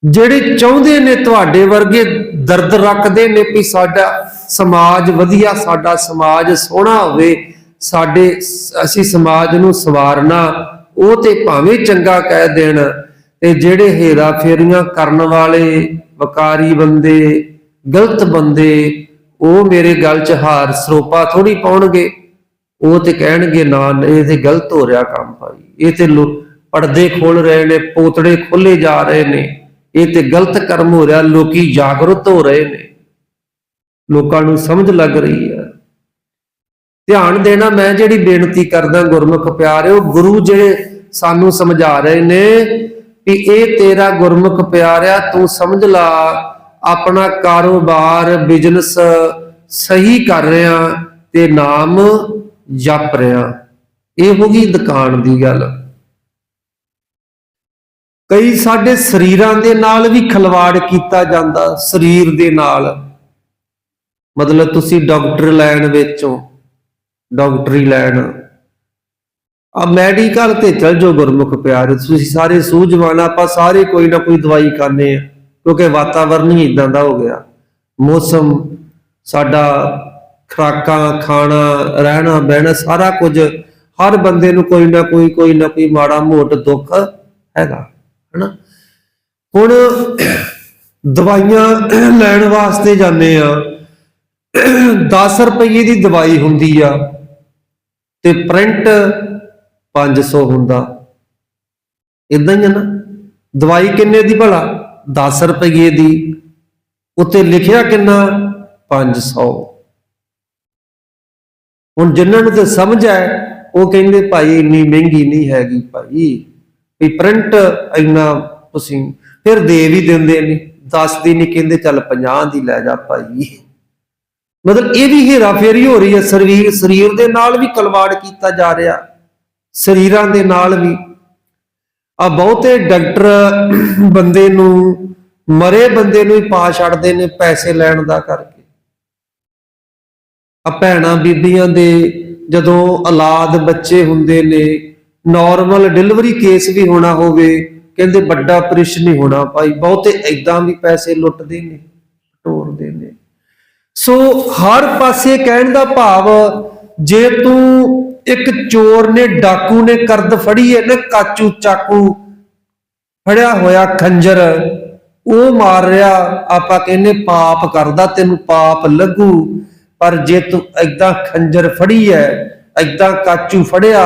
ਜਿਹੜੇ ਚਾਹੁੰਦੇ ਨੇ ਤੁਹਾਡੇ ਵਰਗੇ ਦਰਦ ਰੱਖਦੇ ਨੇ ਵੀ ਸਾਡਾ ਸਮਾਜ ਵਧੀਆ, ਸਾਡਾ ਸਮਾਜ ਸੋਹਣਾ ਹੋਵੇ, ਸਾਡੇ ਅਸੀਂ ਸਮਾਜ ਨੂੰ ਸਵਾਰਨਾ ਉਹ ਤੇ ਭਾਵੇਂ ਚੰਗਾ ਕਹਿ ਦੇਣ ਤੇ ਜਿਹੜੇ ਹੇਰਾ ਫੇਰੀਆਂ ਕਰਨ ਵਾਲੇ, ਵਕਾਰੀ ਬੰਦੇ, ਗਲਤ ਬੰਦੇ, ਉਹ ਮੇਰੇ ਗੱਲ 'ਚ ਹਾਰ ਸਰੋਪਾ ਥੋੜੀ ਪਾਉਣਗੇ। ਉਹ ਤੇ ਕਹਿਣਗੇ, ਨਾ, ਇਹ ਤੇ ਗਲਤ ਹੋ ਰਿਹਾ ਕੰਮ ਭਾਈ। ਇਹ ਤੇ ਲੋ- ਪਰਦੇ ਖੋਲ ਰਹੇ ਨੇ, ਪੋਤੜੇ ਖੋਲੇ ਜਾ ਰਹੇ ਨੇ। ਇਹ ਤੇ ਗਲਤ ਕਰਮ ਹੋ ਰਿਹਾ, ਲੋਕੀ ਜਾਗਰੂਕ ਹੋ ਰਹੇ ਨੇ। ਲੋਕਾਂ ਨੂੰ ਸਮਝ ਲੱਗ ਰਹੀ ਹੈ। ਧਿਆਨ ਦੇਣਾ, ਮੈਂ ਜਿਹੜੀ ਬੇਨਤੀ ਕਰਦਾ ਗੁਰਮੁਖ ਪਿਆਰਿਓ, ਗੁਰੂ ਜਿਹੜੇ ਸਾਨੂੰ ਸਮਝਾ ਰਹੇ ਨੇ ਕਿ ਇਹ ਤੇਰਾ ਗੁਰਮੁਖ ਪਿਆਰਿਆ, ਤੂੰ ਸਮਝ ਲਾ, ਆਪਣਾ ਕਾਰੋਬਾਰ ਬਿਜ਼ਨਸ ਸਹੀ ਕਰ ਰਿਹਾ ਤੇ ਨਾਮ ਜਪ ਰਿਹਾ। ਇਹ ਹੋ ਗਈ ਦੁਕਾਨ ਦੀ ਗੱਲ। ਕਈ ਸਾਡੇ ਸਰੀਰਾਂ ਦੇ ਨਾਲ ਵੀ ਖਲਵਾੜ ਕੀਤਾ ਜਾਂਦਾ, ਸਰੀਰ ਦੇ ਨਾਲ। ਮਤਲਬ ਤੁਸੀਂ ਡਾਕਟਰ ਲਾਈਨ ਵਿੱਚੋਂ ਡਾਕਟਰੀ ਲੈਣ। ਆ ਮੈਡੀਕਲ ਤੇ ਚਲ ਜਾਓ ਗੁਰਮੁਖ ਪਿਆਰ, ਤੁਸੀਂ ਸਾਰੇ ਸੂਝਵਾਨ ਆਪਾਂ ਸਾਰੇ ਕੋਈ ਨਾ ਕੋਈ ਦਵਾਈ ਖਾਂਦੇ ਆ, ਕਿਉਂਕਿ ਵਾਤਾਵਰਨ ਹੀ ਇਦਾਂ ਦਾ ਹੋ ਗਿਆ। ਮੌਸਮ, ਸਾਡਾ ਖਰਾਕਾਂ, ਖਾਣਾ, ਰਹਿਣਾ, ਬਹਿਣਾ, ਸਾਰਾ ਕੁਝ, ਹਰ ਬੰਦੇ ਨੂੰ ਕੋਈ ਨਾ ਕੋਈ ਕੋਈ ਨਾ ਕੋਈ ਮਾੜਾ ਮੋਟ ਦੁੱਖ ਹੈਗਾ, ਹਨਾ? ਹੁਣ ਦਵਾਈਆਂ ਲੈਣ ਵਾਸਤੇ ਜਾਂਦੇ ਆ। 10 ਰੁਪਏ ਦੀ ਦਵਾਈ ਹੁੰਦੀ ਆ। ਤੇ ਪ੍ਰਿੰਟ 500 ਹੁੰਦਾ। ਇਦਾਂ ਹੀ ਆ ਨਾ? ਦਵਾਈ ਕਿੰਨੇ ਦੀ ਭਲਾ? 10 ਰੁਪਏ ਦੀ। ਉੱਤੇ ਲਿਖਿਆ ਕਿੰਨਾ? 500 ਹੁਣ ਜਿਨ੍ਹਾਂ ਨੂੰ ਤੇ ਸਮਝ ਆਏ ਉਹ ਕਹਿੰਦੇ ਭਾਈ ਇੰਨੀ ਮਹਿੰਗੀ ਨਹੀਂ ਹੈਗੀ ਭਾਈ। ਵੀ ਪ੍ਰਿੰਟ ਇੰਨਾ ਤੁਸੀਂ ਫਿਰ ਦੇ ਵੀ ਦਿੰਦੇ ਨੇ। 10 ਦੀ ਨਹੀਂ ਕਹਿੰਦੇ, ਚੱਲ 50 ਦੀ ਲੈ ਜਾ ਭਾਈ। ਮਤਲਬ ਇਹ ਵੀ ਹੇਰਾ ਫੇਰੀ ਹੋ ਰਹੀ ਹੈ, ਸਰੀਰ ਸਰੀਰ ਦੇ ਨਾਲ ਵੀ ਕਲਵਾੜ ਕੀਤਾ ਜਾ ਰਿਹਾ, ਸਰੀਰਾਂ ਦੇ ਨਾਲ ਵੀ। ਆ ਬਹੁਤੇ ਡਾਕਟਰ ਬੰਦੇ ਨੂੰ, ਮਰੇ ਬੰਦੇ ਨੂੰ ਹੀ ਪਾ ਛੱਡਦੇ ਨੇ ਪੈਸੇ ਲੈਣ ਦਾ ਕਰਕੇ। ਆ ਭੈਣਾਂ ਬੀਬੀਆਂ ਦੇ ਜਦੋਂ ਔਲਾਦ ਬੱਚੇ ਹੁੰਦੇ ਨੇ ਨਾਰਮਲ ਡਿਲੀਵਰੀ ਕੇਸ ਵੀ ਹੋਣਾ ਹੋਵੇ, ਕਹਿੰਦੇ ਵੱਡਾ ਆਪਰੇਸ਼ਨ ਨਹੀਂ ਹੋਣਾ ਭਾਈ, ਬਹੁਤੇ ਐਦਾਂ ਵੀ ਪੈਸੇ ਲੁੱਟਦੇ ਨੇ ਟੋਰਦੇ ਨੇ। ਸੋ ਹਰ ਪਾਸੇ ਕਹਿਣ ਦਾ ਭਾਵ, ਜੇ ਤੂੰ ਇੱਕ ਚੋਰ ਨੇ ਡਾਕੂ ਨੇ ਕਰਦ ਫੜੀ ਹੈ ਨਾ ਕਾਚੂ ਚਾਕੂ ਫੜਿਆ ਹੋਇਆ ਖੰਜਰ, ਉਹ ਮਾਰ ਰਿਹਾ, ਆਪਾਂ ਕਹਿੰਨੇ ਪਾਪ ਕਰਦਾ, ਤੈਨੂੰ ਪਾਪ ਲੱਗੂ। ਪਰ ਜੇ ਤੂੰ ਐਦਾਂ ਖੰਜਰ ਫੜੀ ਹੈ ਐਦਾਂ ਕਾਚੂ ਫੜਿਆ,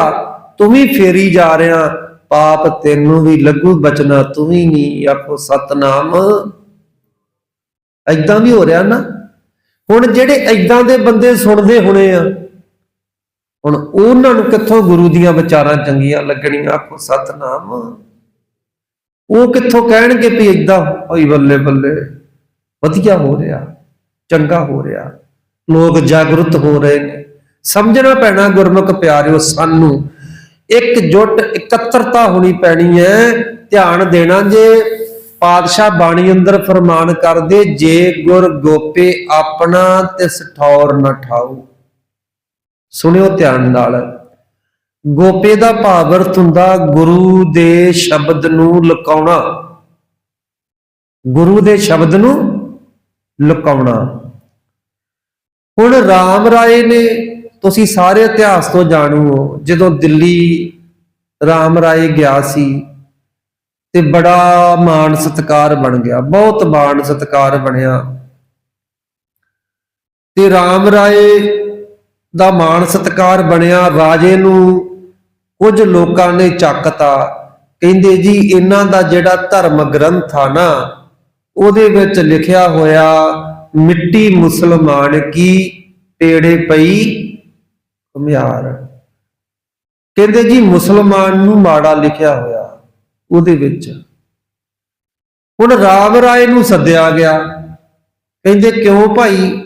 ਤੂੰ ਵੀ ਫੇਰੀ ਜਾ ਰਿਹਾ, ਪਾਪ ਤੈਨੂੰ ਵੀ ਲੱਗੂ, ਬਚਣਾ ਤੂੰ ਵੀ ਨਹੀਂ, ਆਖੋ ਸਤਨਾਮ। ਐਦਾਂ ਵੀ ਹੋ ਰਿਹਾ ਨਾ? ਹੁਣ ਜਿਹੜੇ ਐਦਾਂ ਦੇ ਬੰਦੇ ਸੁਣਦੇ ਹੋਣੇ ਆ, ਹੁਣ ਉਹਨਾਂ ਨੂੰ ਕਿੱਥੋਂ ਗੁਰੂ ਦੀਆਂ ਵਿਚਾਰਾਂ ਚੰਗੀਆਂ ਲੱਗਣੀਆਂ? ਆਖੋ, ਸਤਨਾਮ। ਉਹ ਕਿੱਥੋਂ ਕਹਿਣਗੇ ਵੀ ਏਦਾਂ ਹੋਈ ਬੱਲੇ ਬੱਲੇ? ਵਧੀਆ ਹੋ ਰਿਹਾ, ਚੰਗਾ ਹੋ ਰਿਹਾ। ਲੋਕ ਜਾਗਰੂਕ ਹੋ ਰਹੇ ਨੇ। ਸਮਝਣਾ ਪੈਣਾ ਗੁਰਮੁਖ ਪਿਆਰਿਓ, ਸਾਨੂੰ ਇੱਕ ਇਕਜੁੱਟ ਇਕੱਤਰਤਾ ਹੋਣੀ ਪੈਣੀ ਹੈ। ਧਿਆਨ ਦੇਣਾ ਜੇ ਪਾਤਸ਼ਾਹ ਬਾਣੀ ਅੰਦਰ ਫਰਮਾਨ ਕਰਦੇ, ਜੇ ਗੁਰ ਗੋਪੇ ਆਪਣਾ ਤਿਸ ਠੌਰ ਨ ਠਾਉ ਸੁਣਿਓ ਧਿਆਨ ਨਾਲ। ਗੋਪੇ ਦਾ ਭਾਵ ਅਰਥ ਹੁੰਦਾ ਗੁਰੂ ਦੇ ਸ਼ਬਦ ਨੂੰ ਲੁਕਾਉਣਾ। ਗੁਰੂ ਦੇ ਸ਼ਬਦ ਨੂੰ ਲੁਕਾਉਣਾ। ਹੁਣ ਰਾਮ ਰਾਏ ਨੇ, ਤੁਸੀਂ ਸਾਰੇ ਇਤਿਹਾਸ ਤੋਂ ਜਾਣੂ ਹੋ, ਜਦੋਂ ਦਿੱਲੀ ਰਾਮ ਰਾਏ ਗਿਆ ਸੀ ਤੇ ਬੜਾ ਮਾਣ ਸਤਕਾਰ ਬਣ ਗਿਆ, ਬਹੁਤ ਮਾਣ ਸਤਕਾਰ ਬਣਿਆ। ਤੇ ਰਾਮ ਰਾਏ ਦਾ ਮਾਣ ਸਤਕਾਰ ਬਣਿਆ, ਰਾਜੇ ਨੂੰ ਕੁਝ ਲੋਕਾਂ ਨੇ ਚੱਕਤਾ। ਕਹਿੰਦੇ ਜੀ, ਇਹਨਾਂ ਦਾ ਜਿਹੜਾ ਧਰਮ ਗ੍ਰੰਥ ਆ ਨਾ, ਉਹਦੇ ਵਿੱਚ ਲਿਖਿਆ ਹੋਇਆ, ਮਿੱਟੀ ਮੁਸਲਮਾਨ ਕੀ ਟੇੜੇ ਪਈ ਘੁਮਿਆਰ। ਕਹਿੰਦੇ ਜੀ, ਮੁਸਲਮਾਨ ਨੂੰ ਮਾੜਾ ਲਿਖਿਆ ਹੋਇਆ। ਉਹਦੇ ਵਿੱਚ। ਹੁਣ ਰਾਮ ਰਾਏ ਨੂੰ ਸੱਦਿਆ ਗਿਆ। ਕਹਿੰਦੇ, ਕਿਉਂ ਭਾਈ?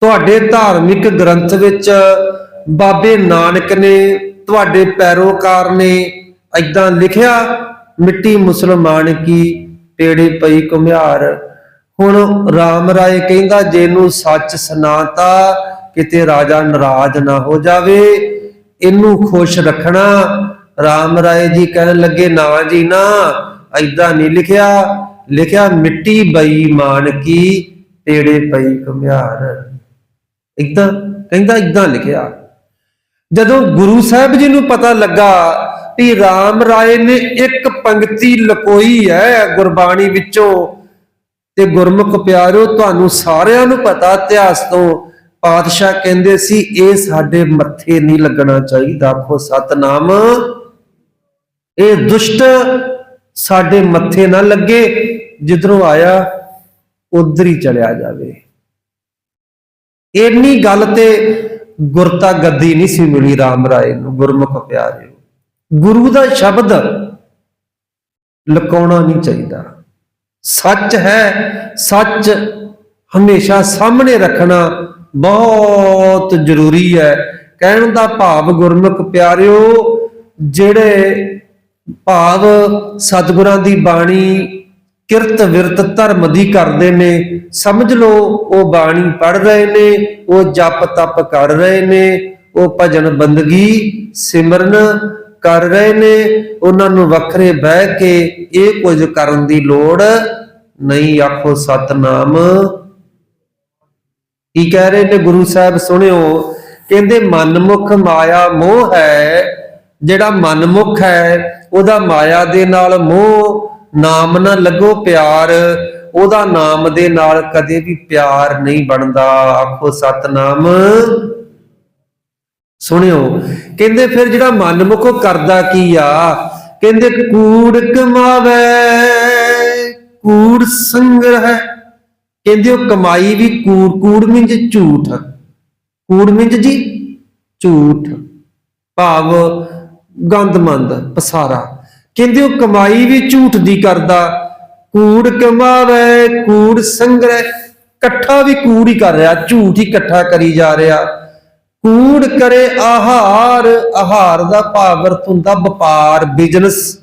ਤੁਹਾਡੇ ਧਾਰਮਿਕ ਗ੍ਰੰਥ ਵਿੱਚ ਬਾਬੇ ਨਾਨਕ ਨੇ, ਤੁਹਾਡੇ ਪੈਰੋਕਾਰ ਨੇ ਐਦਾਂ ਲਿਖਿਆ, ਮਿੱਟੀ ਮੁਸਲਮਾਨ ਕੀ ਟੇੜੇ ਪਈ ਕੁਮਿਆਰ ਹੁਣ ਰਾਮ ਰਾਏ ਕਹਿੰਦਾ, ਜੇ ਨੂੰ ਸੱਚ ਸੁਣਾਤਾ, ਕਿਤੇ ਰਾਜਾ ਨਾਰਾਜ਼ ਨਾ ਹੋ ਜਾਵੇ, ਇਹਨੂੰ ਖੁਸ਼ ਰੱਖਣਾ ਰਾਮ ਰਾਏ ਜੀ ਕਹਿਣ ਲੱਗੇ, ਨਾ ਜੀ ਨਾ ਐਦਾਂ ਨਹੀਂ ਲਿਖਿਆ। ਲਿਖਿਆ, ਮਿੱਟੀ ਬੇਈਮਾਨ ਕੀ ਟੇੜੇ ਪਈ ਕੁਮਿਆਰ ਇਦਾਂ ਕਹਿੰਦਾ ਇਦਾਂ ਲਿਖਿਆ। ਜਦੋਂ ਗੁਰੂ ਸਾਹਿਬ ਜੀ ਨੂੰ ਪਤਾ ਲੱਗਾ ਵੀ ਰਾਮ ਰਾਏ ਨੇ ਇੱਕ ਪੰਕਤੀ ਲਕੋਈ ਹੈ ਗੁਰਬਾਣੀ ਵਿੱਚੋਂ, ਤੇ ਗੁਰਮੁਖ ਪਿਆਰੋ, ਤੁਹਾਨੂੰ ਸਾਰਿਆਂ ਨੂੰ ਪਤਾ, ਇਤਿਹਾਸ ਤੋਂ ਪਾਤਸ਼ਾਹ ਕਹਿੰਦੇ ਸੀ, ਇਹ ਸਾਡੇ ਮੱਥੇ ਨਹੀਂ ਲੱਗਣਾ ਚਾਹੀਦਾ, ਆਖੋ ਸਤਨਾਮ। ਇਹ ਦੁਸ਼ਟ ਸਾਡੇ ਮੱਥੇ ਨਾ ਲੱਗੇ, ਜਿੱਧਰੋਂ ਆਇਆ, ਉਧਰ ਹੀ ਚਲਿਆ ਜਾਵੇ। ਇੰਨੀ ਗੱਲ ਤੇ ਗੁਰਤਾ ਗੱਦੀ ਨਹੀਂ ਸੀ ਮਿਲੀ ਰਾਮ ਰਾਏ ਨੂੰ, ਗੁਰਮੁਖ ਪਿਆਰਿਓ ਗੁਰੂ ਦਾ ਸ਼ਬਦ ਲਕਾਉਣਾ ਨਹੀਂ ਚਾਹੀਦਾ। ਸੱਚ ਹੈ, ਸੱਚ ਹਮੇਸ਼ਾ ਸਾਹਮਣੇ ਰੱਖਣਾ ਬਹੁਤ ਜ਼ਰੂਰੀ ਹੈ। ਕਹਿਣ ਦਾ ਭਾਵ, ਗੁਰਮੁਖ ਪਿਆਰਿਓ, ਜਿਹੜੇ ਭਾਵ ਸਤਿਗੁਰਾਂ ਦੀ ਬਾਣੀ ਕਿਰਤ ਵਿਰਤ ਧਰਮ ਦੀ ਕਰਦੇ ਨੇ, ਸਮਝ ਲਓ ਉਹ ਬਾਣੀ ਪੜ ਰਹੇ ਨੇ, ਉਹ ਜਪ ਤਪ ਕਰ ਰਹੇ ਨੇ, ਉਹ ਭਜਨ ਬੰਦਗੀ ਸਿਮਰਨ ਕਰ ਰਹੇ ਨੇ, ਉਹਨਾਂ ਨੂੰ ਵੱਖਰੇ ਬਹਿ ਕੇ ਇਹ ਕੁਝ ਕਰਨ ਦੀ ਲੋੜ ਨਹੀਂ, ਆਖੋ ਸਤਨਾਮ। ਕੀ ਕਹਿ ਰਹੇ ਨੇ ਗੁਰੂ ਸਾਹਿਬ, ਸੁਣਿਓ, ਕਹਿੰਦੇ ਮਨਮੁਖ ਮਾਇਆ ਮੋਹ ਹੈ, ਜਿਹੜਾ ਮਨਮੁਖ ਹੈ ਉਹਦਾ ਮਾਇਆ ਦੇ ਨਾਲ ਮੋਹ ਨਾਮ ਨਾ ਲੱਗੋ ਪਿਆਰ, ਉਹਦਾ ਨਾਮ ਦੇ ਨਾਲ ਕਦੇ ਵੀ ਪਿਆਰ ਨਹੀਂ ਬਣਦਾ। ਆਖੋ, ਸਤਨਾਮ। ਸੁਣਿਓ, ਕਹਿੰਦੇ ਫਿਰ ਜਿਹੜਾ ਮਨਮੁਖ ਕਰਦਾ ਕੀ ਆ? ਕਹਿੰਦੇ ਕੂੜ ਕਮਾਵੇ, ਕੂੜ ਸੰਗ੍ਰਹਿ ਕਹਿੰਦੇ ਉਹ ਕਮਾਈ ਵੀ ਕੂੜ ਕੂੜ ਮਿੰਜ ਝੂਠ। ਕੂੜ ਮਿੰਜ ਜੀ, ਝੂਠ। ਭਾਵ ਗੰਦਮੰਦ ਪਸਾਰਾ। ਕਹਿੰਦੇ ਉਹ ਕਮਾਈ ਵੀ ਝੂਠ ਦੀ ਕਰਦਾ, ਕੂੜ ਕਮਾਵੇ, ਕੂੜ ਸੰਗ੍ਰਹਿ, ਇਕੱਠਾ ਵੀ ਕੂੜ ਹੀ ਕਰ ਰਿਹਾ, ਝੂਠ ਹੀ ਇਕੱਠਾ ਕਰੀ ਜਾ ਰਿਹਾ। ਕੂੜ ਕਰੇ ਆਹਾਰ ਆਹਾਰ ਦਾ ਭਾਵ ਅਰਥ ਹੁੰਦਾ ਵਪਾਰ ਬਿਜ਼ਨਸ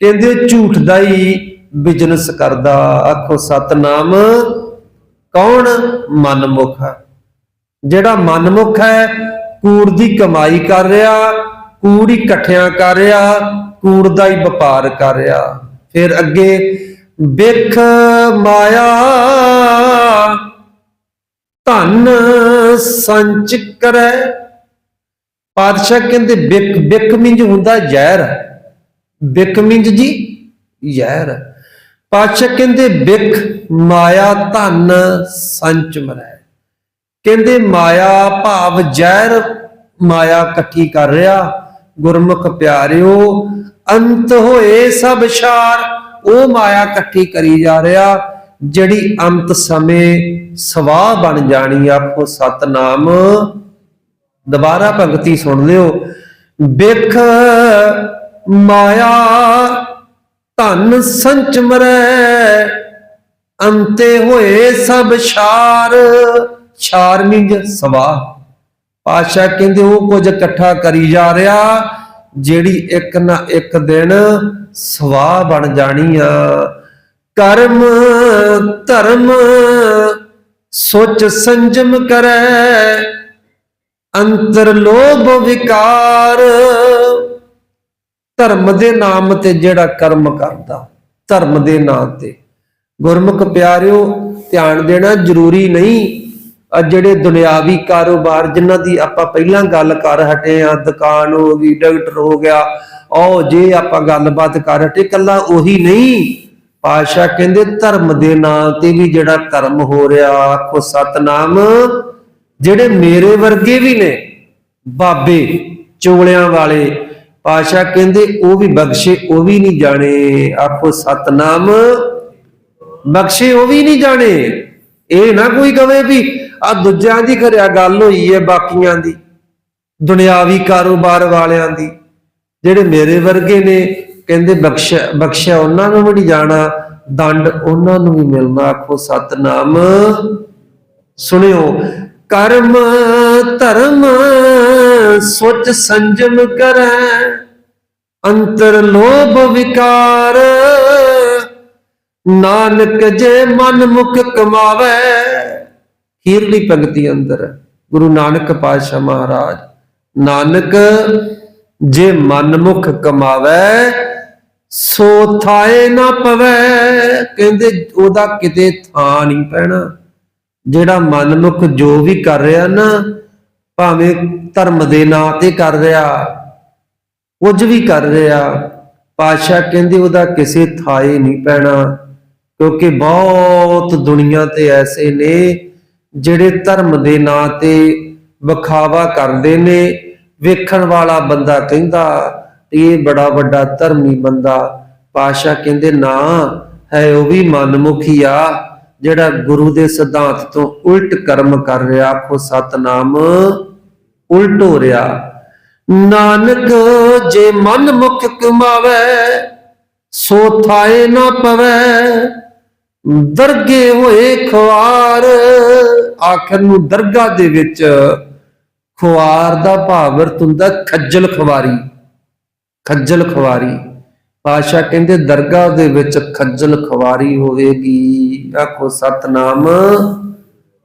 ਕਹਿੰਦੇ ਝੂਠ ਦਾ ਹੀ ਬਿਜ਼ਨਸ ਕਰਦਾ। ਆਖੋ, ਸਤਨਾਮ, ਕੌਣ? ਮਨਮੁਖ। ਹੈ ਜਿਹੜਾ ਮਨਮੁਖ ਹੈ, ਕੂੜ ਦੀ ਕਮਾਈ ਕਰ ਰਿਹਾ ਕੂੜ ਹੀ ਇਕੱਠਿਆਂ ਕਰ ਰਿਹਾ ਕੂੜ ਦਾ ਹੀ ਵਪਾਰ ਕਰ ਰਿਹਾ ਫਿਰ ਅੱਗੇ ਵਿਖ ਮਾਇਆ, ਧਨ ਸੰਚ ਕਰੈ। ਪਾਤਸ਼ਾਹ ਕਹਿੰਦੇ ਬਿਕ ਬਿਕ ਮਿੰਜ ਹੁੰਦਾ ਜ਼ਹਿਰ। ਬਿਕ ਮਿੰਜ ਜੀ, ਜ਼ਹਿਰ। ਪਾਤਸ਼ਾਹ ਕਹਿੰਦੇ ਬਿਕ ਮਾਇਆ, ਧਨ ਸੰਚ ਮਰੈ। ਕਹਿੰਦੇ, ਮਾਇਆ ਭਾਵ ਜ਼ਹਿਰ, ਮਾਇਆ ਇਕੱਠੀ ਕਰ ਰਿਹਾ ਗੁਰਮੁਖ ਪਿਆਰਿਓ, ਅੰਤ ਹੋਏ ਸਭ ਸ਼ਾਰ ਉਹ ਮਾਇਆ ਇਕੱਠੀ ਕਰੀ ਜਾ ਰਿਹਾ, ਜਿਹੜੀ ਅੰਤ ਸਮੇਂ ਸਵਾਹ ਬਣ ਜਾਣੀ ਆਖੋ ਸਤਨਾਮ। ਦੁਬਾਰਾ ਭਗਤੀ ਸੁਣ ਲਿਓ। ਬਿਖ ਮਾਇਆ, ਧਨ ਸੰਚ ਅੰਤੇ ਹੋਏ ਸਭ ਛਾਰ ਛਾਰ ਮਿੰਜ ਸਵਾਹ। ਪਾਸ਼ਾ ਕਹਿੰਦੇ ਉਹ ਕੁਝ ਇਕੱਠਾ ਕਰੀ ਜਾ ਰਿਹਾ, ਜਿਹੜੀ ਇੱਕ ਨਾ ਇੱਕ ਦਿਨ ਸਵਾਹ ਬਣ ਜਾਣੀ ਆ। ਕਰਮ, ਧਰਮ, ਸੋਚ ਸੰਜਮ ਕਰੈ, ਅੰਤਰ ਲੋਭ ਵਿਕਾਰ। ਧਰਮ ਦੇ ਨਾਮ ਤੇ ਜਿਹੜਾ ਕਰਮ ਕਰਦਾ, ਧਰਮ ਦੇ ਨਾਮ ਤੇ। ਗੁਰਮੁਖ ਪਿਆਰਿਓ, ਧਿਆਨ ਦੇਣਾ ਜ਼ਰੂਰੀ ਨਹੀਂ ਜਿਹੜੇ ਦੁਨਿਆਵੀ ਕਾਰੋਬਾਰ ਜਿਨ੍ਹਾਂ ਦੀ ਆਪਾਂ ਪਹਿਲਾਂ ਗੱਲ ਕਰ ਹਟੇ ਆ ਦੁਕਾਨ ਹੋ ਗਈ, ਡਾਕਟਰ ਹੋ ਗਿਆ, ਉਹ ਜੇ ਆਪਾਂ ਗੱਲਬਾਤ ਕਰ ਹਟੇ ਕੱਲਾ ਉਹੀ ਨਹੀਂ। ਪਾਸ਼ਾ ਕਹਿੰਦੇ ਧਰਮ ਦੇ ਨਾਂ ਤੇ ਵੀ ਜਿਹੜਾ ਧਰਮ ਹੋ ਰਿਹਾ, ਆਖੋ ਸਤਨਾਮ, ਜਿਹੜੇ ਮੇਰੇ ਵਰਗੇ ਵੀ ਨੇ, ਬਾਬੇ, ਚੋਲਿਆਂ ਵਾਲੇ ਪਾਸ਼ਾ ਕਹਿੰਦੇ ਉਹ ਵੀ ਬਖਸ਼ੇ, ਉਹ ਵੀ ਨਹੀਂ ਜਾਣੇ। ਆਖੋ ਸਤਨਾਮ, ਬਖਸ਼ੇ, ਉਹ ਵੀ ਨਹੀਂ ਜਾਣੇ। ਇਹ ਨਾ ਕੋਈ ਕਵੇ ਵੀ ਆ ਦੂਜਿਆਂ ਦੀ ਕਰਿਆ ਗੱਲ ਹੋਈ ਹੈ ਬਾਕੀਆਂ ਦੀ। ਦੁਨਿਆਵੀ ਕਾਰੋਬਾਰ ਵਾਲਿਆਂ ਦੀ। ਜਿਹੜੇ ਮੇਰੇ ਵਰਗੇ ਨੇ, ਕਹਿੰਦੇ ਬਖਸ਼ਿਆ ਬਖਸ਼ਿਆ ਉਹਨਾਂ ਨੂੰ ਵੀ ਨਹੀਂ ਜਾਣਾ, ਦੰਡ ਉਹਨਾਂ ਨੂੰ ਵੀ ਮਿਲਣਾ। ਆਖੋ, ਸਤਨਾਮ, ਸੁਣਿਓ। ਕਰਮ, ਧਰਮ, ਸੋਚ ਸੰਜਮ ਕਰੈ। ਅੰਤਰ ਲੋਭ ਵਿਕਾਰ ਨਾਨਕ ਜੇ ਮਨ ਮੁਖ ਕਮਾਵੇ, ਖੀਰਲੀ ਪੰਕਤੀ ਅੰਦਰ ਗੁਰੂ ਨਾਨਕ ਪਾਤਸ਼ਾਹ ਮਹਾਰਾਜ, ਨਾਨਕ ਜੇ ਮਨ ਮੁਖ ਕਮਾਵੇ, ਸੋ ਥਾਏ ਨਾ ਪਵੇ, ਕਹਿੰਦੇ ਉਹਦਾ ਕਿਤੇ ਥਾਂ ਨਹੀਂ ਪੈਣਾ। ਜਿਹੜਾ ਮਨਮੁਖ ਜੋ ਵੀ ਕਰ ਰਿਹਾ ਨਾ, ਭਾਵੇਂ ਧਰਮ ਦੇ ਨਾਂ ਤੇ ਕਰ ਰਿਹਾ, ਕੁਝ ਵੀ ਕਰ ਰਿਹਾ ਪਾਸ਼ਾ ਕਹਿੰਦੇ ਉਹਦਾ ਕਿਸੇ ਥਾਏ ਨਹੀਂ ਪੈਣਾ। ਕਿਉਂਕਿ ਬਹੁਤ ਦੁਨੀਆ ਤੇ ਐਸੇ ਨੇ ਜਿਹੜੇ ਧਰਮ ਦੇ ਨਾਂ ਤੇ ਵਿਖਾਵਾ ਕਰਦੇ ਨੇ, ਵੇਖਣ ਵਾਲਾ ਬੰਦਾ ਕਹਿੰਦਾ ਇਹ ਬੜਾ ਵੱਡਾ ਧਰਮੀ ਬੰਦਾ ਪਾਸ਼ਾ ਕਹਿੰਦੇ ਨਾ, ਹੈ ਉਹ ਵੀ ਮਨਮੁਖੀ ਆ, ਜਿਹੜਾ ਗੁਰੂ ਦੇ ਸਿਧਾਂਤ ਤੋਂ ਉਲਟ ਕਰਮ ਕਰ ਰਿਹਾ, ਆਖੋ ਸਤਨਾਮ ਉਲਟ ਹੋ ਰਿਹਾ। ਨਾਨਕ ਜੇ ਮਨ ਮੁਖ ਕਮਾਵੇ, ਸੋ ਥਾਏ ਨਾ ਪਵੇ। ਦਰਗੇ ਹੋਏ ਖਵਾਰ ਆਖਰ ਨੂੰ ਦਰਗਾਹ ਦੇ ਵਿੱਚ ਖੁਆਰ ਦਾ ਭਾਵ ਅਰਥ ਹੁੰਦਾ ਖੱਜਲ ਖਵਾਰੀ ਖੱਜਲ ਖਵਾਰੀ ਪਾਸ਼ਾ ਕਹਿੰਦੇ ਦਰਗਾਹ ਦੇ ਵਿੱਚ ਖੱਜਲ ਖਵਾਰੀ ਹੋਵੇਗੀ। ਆਖੋ ਸਤਨਾਮ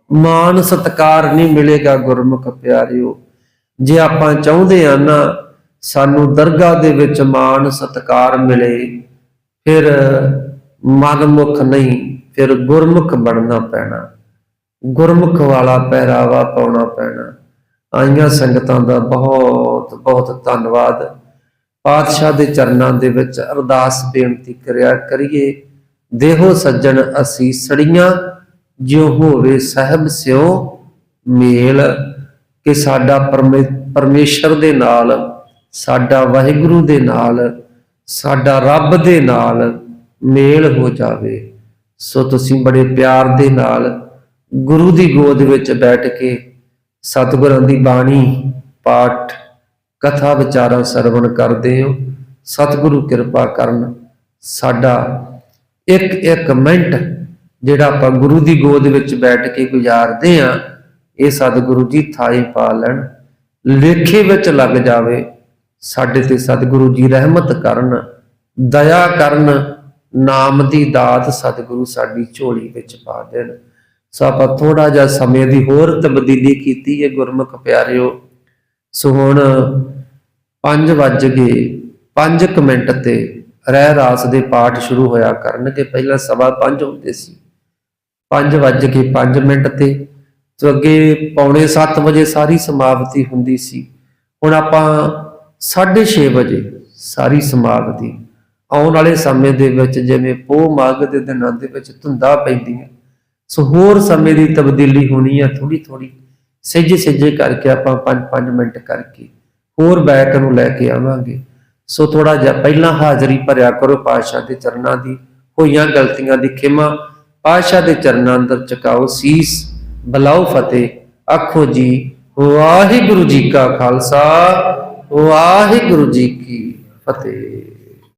ਮਾਨ ਸਤਕਾਰ ਨਹੀਂ ਮਿਲੇਗਾ ਗੁਰਮੁਖ ਪਿਆਰਿਓ। ਜੇ ਆਪਾਂ ਚਾਹੁੰਦੇ ਆ ਨਾ, ਸਾਨੂੰ ਦਰਗਾਹ ਦੇ ਵਿੱਚ ਮਾਨ ਸਤਕਾਰ ਮਿਲੇ, ਫਿਰ ਮਨਮੁਖ ਨਹੀਂ, ਫਿਰ ਗੁਰਮੁਖ ਬਣਨਾ ਪੈਣਾ। ਗੁਰਮੁਖ ਵਾਲਾ ਪਹਿਰਾਵਾ ਪਾਉਣਾ ਪੈਣਾ। ਆਈਆਂ ਸੰਗਤਾਂ ਦਾ ਬਹੁਤ ਬਹੁਤ ਧੰਨਵਾਦ। ਪਾਤਸ਼ਾਹ ਦੇ ਚਰਨਾਂ ਦੇ ਵਿੱਚ ਅਰਦਾਸ ਬੇਨਤੀ ਕਰਿਆ ਕਰੀਏ, ਦੇਹੋ ਸੱਜਣ ਅਸੀਂ ਸੜੀਆਂ, ਜਿਉ ਹੋਵੇ ਸਹਿਬ ਸਿਓ ਮੇਲ। ਕਿ ਸਾਡਾ ਪਰਮੇ- ਪਰਮੇਸ਼ਰ ਦੇ ਨਾਲ, ਸਾਡਾ ਵਾਹਿਗੁਰੂ ਦੇ ਨਾਲ, ਸਾਡਾ ਰੱਬ ਦੇ ਨਾਲ ਮੇਲ ਹੋ ਜਾਵੇ, ਸੋ ਤੁਸੀਂ ਬੜੇ ਪਿਆਰ ਦੇ ਨਾਲ ਗੁਰੂ ਦੀ ਗੋਦ ਵਿੱਚ ਬੈਠ ਕੇ ਸਤਿਗੁਰਾਂ ਦੀ ਬਾਣੀ, ਪਾਠ, ਕਥਾ ਵਿਚਾਰਾਂ ਸਰਵਣ ਕਰਦੇ ਹੋ। ਸਤਿਗੁਰੂ ਕਿਰਪਾ ਕਰਨ ਸਾਡਾ ਇੱਕ ਇੱਕ ਮਿੰਟ ਜਿਹੜਾ ਆਪਾਂ ਗੁਰੂ ਦੀ ਗੋਦ ਵਿੱਚ ਬੈਠ ਕੇ ਗੁਜ਼ਾਰਦੇ ਆ ਇਹ ਸਤਿਗੁਰੂ ਜੀ ਥਾਏ ਪਾ ਲੈਣ। ਲੇਖੇ ਵਿੱਚ ਲੱਗ ਜਾਵੇ, ਸਾਡੇ ਤੇ ਸਤਿਗੁਰੂ ਜੀ ਰਹਿਮਤ ਕਰਨ, ਦਇਆ ਕਰਨ ਨਾਮ ਦੀ ਦਾਤ ਸਤਿਗੁਰੂ ਸਾਡੀ ਝੋਲੀ ਵਿੱਚ ਪਾ ਦੇਣ। ਸੋ ਆਪਾਂ ਥੋੜਾ ਜਿਹਾ ਸਮੇਂ ਦੀ ਹੋਰ ਤਬਦੀਲੀ ਕੀਤੀ ਹੈ, ਗੁਰਮੁਖ ਪਿਆਰਿਓ। ਸੋ ਹੁਣ 5 ਵੱਜ ਗਏ 5 ਮਿੰਟ ਤੇ ਰਹਿ ਰਾਸ ਦੇ ਪਾਠ ਸ਼ੁਰੂ ਹੋਇਆ ਕਰਨਗੇ। ਪਹਿਲਾਂ ਸਵਾ 5 ਹੁੰਦੇ ਸੀ। 5 ਵੱਜ ਕੇ 5 ਮਿੰਟ ਤੇ। ਸੋ ਅੱਗੇ ਪੌਣੇ 7 ਵਜੇ ਸਾਰੀ ਸਮਾਪਤੀ ਹੁੰਦੀ ਸੀ। ਹੁਣ ਆਪਾਂ 6:30 ਵਜੇ ਸਾਰੀ ਸਮਾਪਤੀ ਆਉਣ ਵਾਲੇ ਸਮੇਂ ਦੇ ਵਿੱਚ ਜਿਵੇਂ ਪੋਹ ਮਾਘ ਦੇ ਦਿਨਾਂ ਦੇ ਵਿੱਚ ਧੁੰਦਾ ਪੈਂਦੀਆਂ ਸੋ ਹੋਰ ਸਮੇਂ ਦੀ ਤਬਦੀਲੀ ਹੋਣੀ ਆ ਥੋੜੀ ਥੋੜੀ ਸਹਿਜੇ ਸਹਿਜੇ ਕਰਕੇ ਆਪਾਂ 5-5 ਮਿੰਟ ਕਰਕੇ ਹੋਰ ਬੈਕ ਨੂੰ ਲੈ ਕੇ ਆਵਾਂਗੇ। ਸੋ ਥੋੜਾ ਜਿਹਾ ਪਹਿਲਾਂ ਹਾਜ਼ਰੀ ਭਰਿਆ ਕਰੋ ਪਾਤਸ਼ਾਹ ਦੇ ਚਰਨਾਂ ਦੀ, ਹੋਈਆਂ ਗਲਤੀਆਂ ਦੀ ਖਿਮਾ। ਪਾਤਸ਼ਾਹ ਦੇ ਚਰਨਾਂ ਅੰਦਰ ਚਕਾਓ ਸੀਸ, ਬਲਾਓ ਫਤਿਹ, ਆਖੋ ਜੀ, ਵਾਹਿਗੁਰੂ ਜੀ ਕਾ ਖਾਲਸਾ, ਵਾਹਿਗੁਰੂ ਜੀ ਕੀ ਫਤਿਹ।